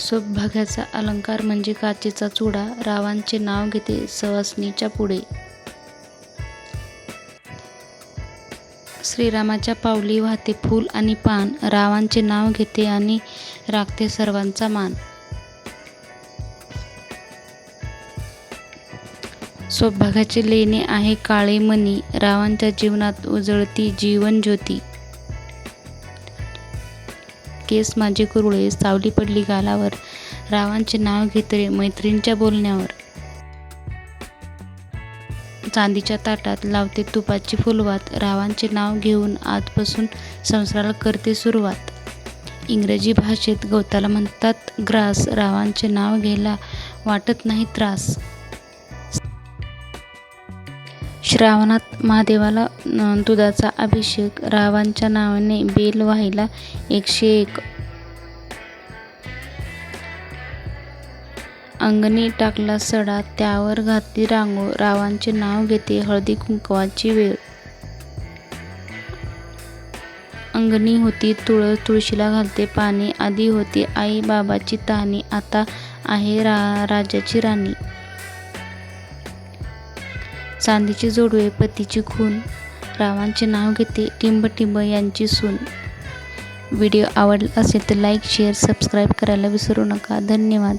सौभाग्याचा अलंकार म्हणजे काचेचा चुडा रावांचे नाव घेते सवासणीच्या पुढे. श्रीरामाच्या पावली वाहते फूल आणि पान रावांचे नाव घेते आणि राखते सर्वांचा मान. सौभाग्याचे लेणे आहे काळे मणी रावांच्या जीवनात उजळती जीवन ज्योती. केस माझे कुरळे सावली पडली गालावर. रावांचे नाव घेतले मैत्रिणीच्या बोलण्यावर. चांदीच्या ताटात लावते तुपाची फुलवात. रावांचे नाव घेऊन आजपासून संसाराला करते सुरुवात. इंग्रजी भाषेत गवताला म्हणतात ग्रास. रावांचे नाव घ्यायला वाटत नाही त्रास. श्रावणात महादेवाला दुधाचा अभिषेक रावांच्या नावाने बेल व्हायला एकशे एक. अंगणी टाकला सडा त्यावर घातली रांगोळ रावांचे नाव घेते हळदी कुंकवाची वेळ. अंगणी होती तुळस तुळशीला घालते पाणी आधी होती आई बाबाची तानी आता आहे रा राजाची राणी. चांदीचे जोडवे पतीची खून. रावांचे नाव घेते टिंब टिंब यांची सून. व्हिडिओ आवडला असेल तर लाईक शेअर सबस्क्राईब करायला विसरू नका. धन्यवाद.